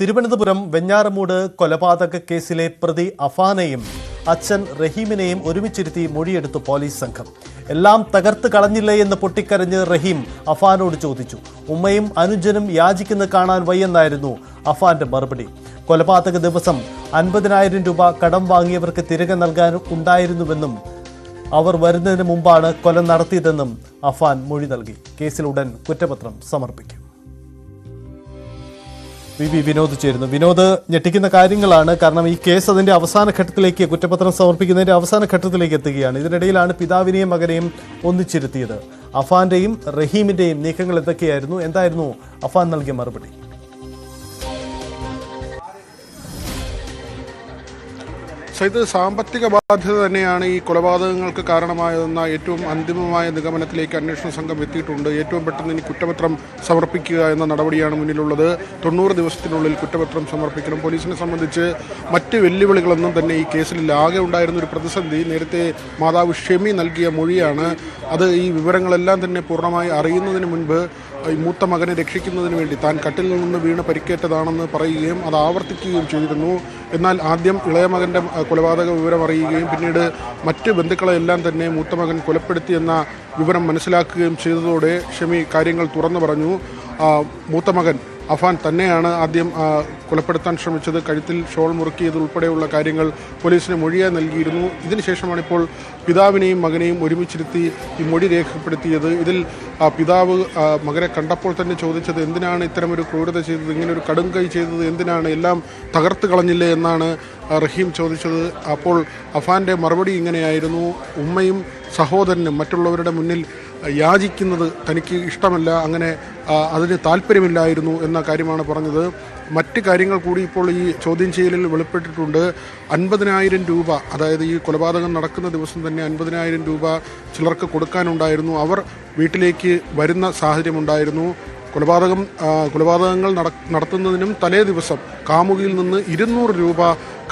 തിരുവനന്തപുരം വെഞ്ഞാറമൂട് കൊലപാതക കേസിലെ പ്രതി അഫാനെയും അച്ഛൻ റഹീമിനെയും ഒരുമിച്ചിരുത്തി മൊഴിയെടുത്തു പോലീസ് സംഘം. എല്ലാം തകർത്ത് കളഞ്ഞില്ലേ എന്ന് പൊട്ടിക്കരഞ്ഞ് റഹീം അഫാനോട് ചോദിച്ചു. ഉമ്മയും അനുജനും യാചിക്കുന്ന കാണാൻ വയ്യെന്നായിരുന്നു അഫാന്റെ മറുപടി. കൊലപാതക ദിവസം അൻപതിനായിരം രൂപ കടം വാങ്ങിയവർക്ക് തിരികെ നൽകാൻ ഉണ്ടായിരുന്നുവെന്നും അവർ വരുന്നതിന് മുമ്പാണ് കൊല നടത്തിയതെന്നും അഫാൻ മൊഴി നൽകി. കേസിലുടൻ കുറ്റപത്രം സമർപ്പിക്കും. വി വി വിനോദ് ചേരുന്നു വിനോദ് ഞെട്ടിക്കുന്ന കാര്യങ്ങളാണ്. കാരണം ഈ കേസ് അതിന്റെ അവസാന ഘട്ടത്തിലേക്ക് കുറ്റപത്രം സമർപ്പിക്കുന്നതിന്റെ അവസാന ഘട്ടത്തിലേക്ക് എത്തുകയാണ്. ഇതിനിടയിലാണ് പിതാവിനെയും മകനെയും ഒന്നിച്ചിരുത്തിയത്. അഫാന്റെയും റഹീമിന്റെയും നീക്കങ്ങൾ എന്തൊക്കെയായിരുന്നു? എന്തായിരുന്നു അഫാൻ നൽകിയ മറുപടി? ഇത് സാമ്പത്തിക ബാധ്യത തന്നെയാണ് ഈ കൊലപാതകങ്ങൾക്ക് കാരണമായതെന്ന ഏറ്റവും അന്തിമമായ നിഗമനത്തിലേക്ക് അന്വേഷണ സംഘം എത്തിയിട്ടുണ്ട്. ഏറ്റവും പെട്ടെന്ന് ഇനി കുറ്റപത്രം സമർപ്പിക്കുക എന്ന നടപടിയാണ് മുന്നിലുള്ളത്. തൊണ്ണൂറ് ദിവസത്തിനുള്ളിൽ കുറ്റപത്രം സമർപ്പിക്കണം. പോലീസിനെ സംബന്ധിച്ച് മറ്റ് വെല്ലുവിളികളൊന്നും തന്നെ ഈ കേസിൽ ആകെ ഉണ്ടായിരുന്ന ഒരു പ്രതിസന്ധി നേരത്തെ മാതാവ് ഷെമി നൽകിയ മൊഴിയാണ്. അത് ഈ വിവരങ്ങളെല്ലാം തന്നെ പൂർണമായി അറിയുന്നതിന് മുൻപ് ഈ മൂത്ത മകനെ രക്ഷിക്കുന്നതിന് വേണ്ടി താൻ കട്ടിൽ നിന്ന് വീണ് പരിക്കേറ്റതാണെന്ന് പറയുകയും അത് ആവർത്തിക്കുകയും ചെയ്തിരുന്നു. എന്നാൽ ആദ്യം ഇളയ മകന്റെ കൊലപാതക വിവരം അറിയുകയും പിന്നീട് മറ്റ് ബന്ധുക്കളെല്ലാം തന്നെ മൂത്ത മകൻ കൊലപ്പെടുത്തിയെന്ന വിവരം മനസ്സിലാക്കുകയും ചെയ്തതോടെ ഷമി കാര്യങ്ങൾ തുറന്നു പറഞ്ഞു. മൂത്ത മകൻ അഫാൻ തന്നെയാണ് ആദ്യം കൊലപ്പെടുത്താൻ ശ്രമിച്ചത്. കഴുത്തിൽ ഷോൾ മുറുക്കിയത് ഉൾപ്പെടെയുള്ള കാര്യങ്ങൾ പോലീസിന് മൊഴിയായി നൽകിയിരുന്നു. ഇതിനുശേഷമാണ് ഇപ്പോൾ പിതാവിനെയും മകനെയും ഒരുമിച്ചിരുത്തി ഈ മൊഴി രേഖപ്പെടുത്തിയത്. ഇതിൽ പിതാവ് മകനെ കണ്ടപ്പോൾ തന്നെ ചോദിച്ചത് എന്തിനാണ് ഇത്തരമൊരു ക്രൂരത ചെയ്തത്? ഇങ്ങനെ ഒരു കടുംകൈ ചെയ്തത് എന്തിനാണ്? എല്ലാം തകർത്ത് കളഞ്ഞില്ലേ എന്നാണ് റഹീം ചോദിച്ചത്. അപ്പോൾ അഫാന്റെ മറുപടി ഇങ്ങനെയായിരുന്നു. ഉമ്മയും സഹോദരനും മറ്റുള്ളവരുടെ മുന്നിൽ യാചിക്കുന്നത് തനിക്ക് ഇഷ്ടമല്ല അങ്ങനെ അതിന് താല്പര്യമില്ലായിരുന്നു എന്ന കാര്യമാണ് പറഞ്ഞത്. മറ്റ് കാര്യങ്ങൾ കൂടി ഇപ്പോൾ ഈ ചോദ്യം ചെയ്യലിൽ വെളിപ്പെട്ടിട്ടുണ്ട്. അൻപതിനായിരം രൂപ അതായത് ഈ കൊലപാതകം നടക്കുന്ന ദിവസം തന്നെ അൻപതിനായിരം രൂപ ചിലർക്ക് കൊടുക്കാനുണ്ടായിരുന്നു. അവർ വീട്ടിലേക്ക് വരുന്ന സാഹചര്യമുണ്ടായിരുന്നു കൊലപാതകം കൊലപാതകങ്ങൾ നട നടത്തുന്നതിനും തലേ ദിവസം കാമുകിയിൽ നിന്ന് ഇരുന്നൂറ് രൂപ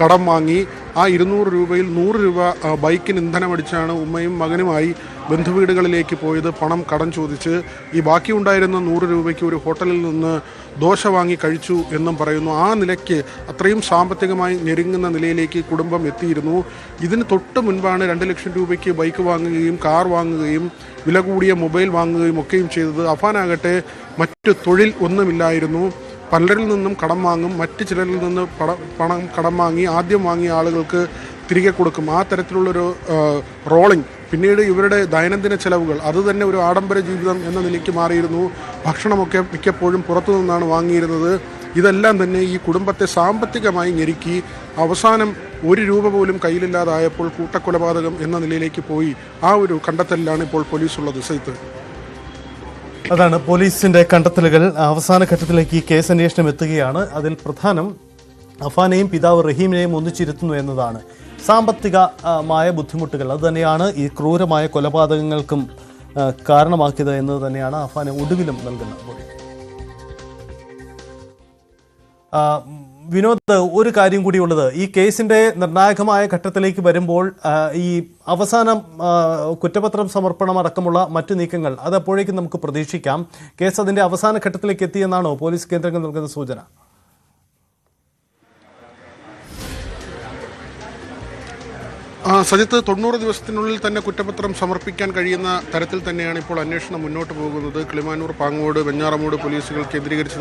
കടം വാങ്ങി ആ ഇരുന്നൂറ് രൂപയിൽ നൂറ് രൂപ ബൈക്കിന് ഇന്ധനമടിച്ചാണ് ഉമ്മയും മകനുമായി ബന്ധുവീടുകളിലേക്ക് പോയത്. പണം കടം ചോദിച്ച് ഈ ബാക്കിയുണ്ടായിരുന്ന നൂറ് രൂപയ്ക്ക് ഒരു ഹോട്ടലിൽ നിന്ന് ദോശ വാങ്ങി കഴിച്ചു എന്നും പറയുന്നു. ആ നിലയ്ക്ക് അത്രയും സാമ്പത്തികമായി ഞെരുങ്ങുന്ന നിലയിലേക്ക് കുടുംബം എത്തിയിരുന്നു. ഇതിന് തൊട്ട് മുൻപാണ് രണ്ട് ലക്ഷം രൂപയ്ക്ക് ബൈക്ക് വാങ്ങുകയും കാർ വാങ്ങുകയും വില കൂടിയ മൊബൈൽ വാങ്ങുകയും ഒക്കെയും ചെയ്തത്. അഫാനാകട്ടെ മറ്റു തൊഴിൽ ഒന്നുമില്ലായിരുന്നു. പലരിൽ നിന്നും കടം വാങ്ങും മറ്റ് ചിലരിൽ നിന്ന് പണം കടം വാങ്ങി ആദ്യം വാങ്ങിയ ആളുകൾക്ക് തിരികെ കൊടുക്കും. ആ തരത്തിലുള്ളൊരു റോളിംഗ് പിന്നീട് ഇവരുടെ ദൈനംദിന ചെലവുകൾ. അത് തന്നെ ഒരു ആഡംബര ജീവിതം എന്ന നിലയ്ക്ക് മാറിയിരുന്നു. ഭക്ഷണമൊക്കെ മിക്കപ്പോഴും പുറത്തു നിന്നാണ് വാങ്ങിയിരുന്നത്. ഇതെല്ലാം തന്നെ ഈ കുടുംബത്തെ സാമ്പത്തികമായി ഞെരുക്കി അവസാനം ഒരു രൂപ പോലും കയ്യിലില്ലാതായപ്പോൾ കൂട്ടക്കൊലപാതകം എന്ന നിലയിലേക്ക് പോയി. ആ ഒരു കണ്ടെത്തലിലാണ് ഇപ്പോൾ പോലീസുള്ളത്. സൈത്ത് അതാണ് പോലീസിന്റെ കണ്ടെത്തലുകൾ. അവസാന ഘട്ടത്തിലേക്ക് കേസ് അന്വേഷണം എത്തുകയാണ്. അതിൽ പ്രധാനം അഫാനെയും പിതാവ് റഹീമിനെയും ഒന്നിച്ചിരുത്തുന്നു എന്നതാണ്. സാമ്പത്തികമായ ബുദ്ധിമുട്ടുകൾ. അതുതന്നെയാണ് ഈ ക്രൂരമായ കൊലപാതകങ്ങൾക്കും കാരണമാക്കിയത് എന്നത് തന്നെയാണ് അഫാനെ ഒടുവിലും നൽകുന്ന മൊഴി വിനോദ് ഒരു കാര്യം കൂടിയുള്ളത് ഈ കേസിന്റെ നിർണായകമായ ഘട്ടത്തിലേക്ക് വരുമ്പോൾ ഈ അവസാനം കുറ്റപത്രം സമർപ്പണം അടക്കമുള്ള മറ്റു നീക്കങ്ങൾ അത് അപ്പോഴേക്കും നമുക്ക് പ്രതീക്ഷിക്കാം. കേസ് അതിന്റെ അവസാന ഘട്ടത്തിലേക്ക് എത്തിയെന്നാണോ പോലീസ് കേന്ദ്രങ്ങൾ നൽകുന്ന സൂചന? സജിത്ത് തൊണ്ണൂറ് ദിവസത്തിനുള്ളിൽ തന്നെ കുറ്റപത്രം സമർപ്പിക്കാൻ കഴിയുന്ന തരത്തിൽ തന്നെയാണ് ഇപ്പോൾ അന്വേഷണം മുന്നോട്ട് പോകുന്നത്. കിളിമാനൂർ പാങ്ങോട് വെഞ്ഞാറമൂട് പോലീസുകൾ കേന്ദ്രീകരിച്ച്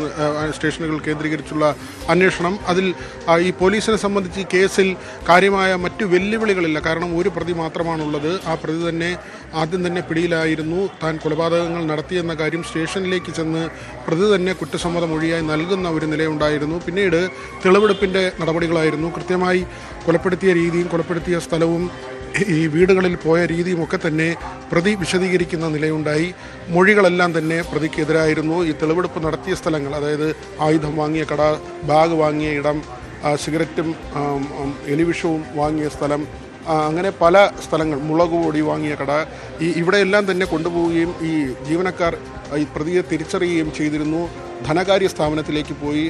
സ്റ്റേഷനുകൾ കേന്ദ്രീകരിച്ചുള്ള അന്വേഷണം. അതിൽ ഈ പോലീസിനെ സംബന്ധിച്ച് ഈ കേസിൽ കാര്യമായ മറ്റു വെല്ലുവിളികളില്ല. കാരണം ഒരു പ്രതി മാത്രമാണുള്ളത്. ആ പ്രതി തന്നെ ആദ്യം തന്നെ പിടിയിലായിരുന്നു. താൻ കൊലപാതകങ്ങൾ നടത്തിയെന്ന കാര്യം സ്റ്റേഷനിലേക്ക് ചെന്ന് പ്രതി തന്നെ കുറ്റസമ്മതം ഒഴിയായി നൽകുന്ന ഒരു നിലയുണ്ടായിരുന്നു. പിന്നീട് തെളിവെടുപ്പിന്റെ നടപടികളായിരുന്നു. കൃത്യമായി കൊലപ്പെടുത്തിയ രീതിയും കൊലപ്പെടുത്തിയ സ്ഥലവും ഈ വീടുകളിൽ പോയ രീതിയും ഒക്കെ തന്നെ പ്രതി വിശദീകരിക്കുന്ന നിലയുണ്ടായി. മൊഴികളെല്ലാം തന്നെ പ്രതിക്കെതിരായിരുന്നു. ഈ തെളിവെടുപ്പ് നടത്തിയ സ്ഥലങ്ങൾ അതായത് ആയുധം വാങ്ങിയ കട ബാഗ് വാങ്ങിയ ഇടം സിഗരറ്റും എലിവിഷവും വാങ്ങിയ സ്ഥലം അങ്ങനെ പല സ്ഥലങ്ങൾ മുളക് പൊടി വാങ്ങിയ കട ഈ ഇവിടെയെല്ലാം തന്നെ കൊണ്ടുപോവുകയും ഈ ജീവനക്കാർ ഈ പ്രതിയെ തിരിച്ചറിയുകയും ചെയ്തിരുന്നു. ധനകാര്യ സ്ഥാപനത്തിലേക്ക് പോയി.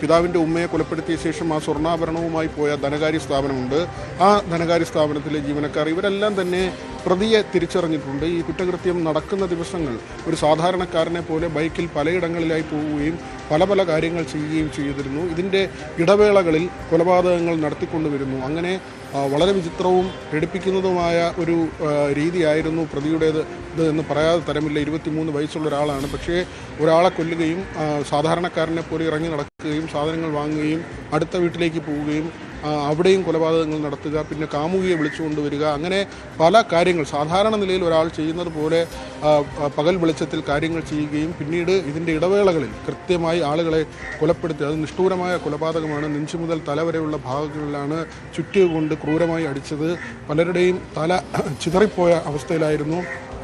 പിതാവിന്റെ ഉമ്മയെ കൊലപ്പെടുത്തിയ ശേഷം ആ സ്വർണാഭരണവുമായി പോയ ധനകാര്യ സ്ഥാപനമുണ്ട്. ആ ധനകാര്യ സ്ഥാപനത്തിലെ ജീവനക്കാർ ഇവരെല്ലാം തന്നെ പ്രതിയെ തിരിച്ചറിഞ്ഞിട്ടുണ്ട്. ഈ കുറ്റകൃത്യം നടക്കുന്ന ദിവസങ്ങൾ ഒരു സാധാരണക്കാരനെ പോലെ ബൈക്കിൽ പലയിടങ്ങളിലായി പോവുകയും പല പല കാര്യങ്ങൾ ചെയ്യുകയും ചെയ്തിരുന്നു. ഇതിന്റെ ഇടവേളകളിൽ കൊലപാതകങ്ങൾ നടത്തിക്കൊണ്ടുവരുന്നു. അങ്ങനെ വളരെ വിചിത്രവും എടുപ്പിക്കുന്നതുമായ ഒരു രീതിയായിരുന്നു പ്രതിയുടേത് എന്ന് പറയാതെ തരമില്ല. ഇരുപത്തിമൂന്ന് വയസ്സുള്ള ഒരാളാണ്. പക്ഷേ ഒരാളെ കൊല്ലുകയും സാധാരണക്കാരനെ പോലെ ഇറങ്ങി നടക്കുകയും സാധനങ്ങൾ വാങ്ങുകയും അടുത്ത വീട്ടിലേക്ക് പോവുകയും അവിടെയും കൊലപാതകങ്ങൾ നടത്തുക പിന്നെ കാമുകിയെ വിളിച്ചുകൊണ്ടുവരിക അങ്ങനെ പല കാര്യങ്ങൾ. സാധാരണ നിലയിൽ ഒരാൾ ചെയ്യുന്നത് പോലെ പകൽ വെളിച്ചത്തിൽ കാര്യങ്ങൾ ചെയ്യുകയും പിന്നീട് ഇതിന്റെ ഇടവേളകളിൽ കൃത്യമായി ആളുകളെ കൊലപ്പെടുത്തി അത് നിഷ്ഠൂരമായ കൊലപാതകമാണ്. നെഞ്ചു മുതൽ തല വരെയുള്ള ഭാഗങ്ങളിലാണ് ചുറ്റി കൊണ്ട് ക്രൂരമായി അടിച്ചത്. പലരുടെയും തല ചിതറിപ്പോയ അവസ്ഥയിലായിരുന്നു.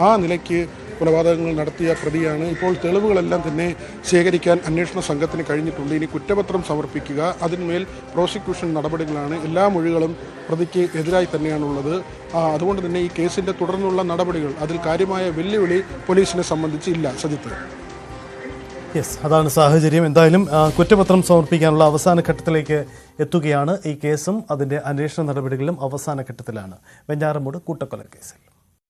ആ നിലയ്ക്ക് കൊലപാതകങ്ങൾ നടത്തിയ പ്രതിയാണ്. ഇപ്പോൾ തെളിവുകളെല്ലാം തന്നെ ശേഖരിക്കാൻ അന്വേഷണ സംഘത്തിന് കഴിഞ്ഞിട്ടുണ്ട്. ഇനി കുറ്റപത്രം സമർപ്പിക്കുക അതിന്മേൽ പ്രോസിക്യൂഷൻ നടപടികളാണ്. എല്ലാ മൊഴികളും പ്രതിക്ക് എതിരായി തന്നെയാണുള്ളത്. അതുകൊണ്ട് തന്നെ ഈ കേസിന്റെ തുടർന്നുള്ള നടപടികൾ അതിൽ കാര്യമായ വെല്ലുവിളി പോലീസിനെ സംബന്ധിച്ച് ഇല്ല. സജിത്ത്. യെസ് അതാണ് സാഹചര്യം. എന്തായാലും കുറ്റപത്രം സമർപ്പിക്കാനുള്ള അവസാന ഘട്ടത്തിലേക്ക് എത്തുകയാണ് ഈ കേസും അതിന്റെ അന്വേഷണ നടപടികളും അവസാന ഘട്ടത്തിലാണ്. വെഞ്ഞാറമൂട് കൂട്ടക്കൊല കേസിൽ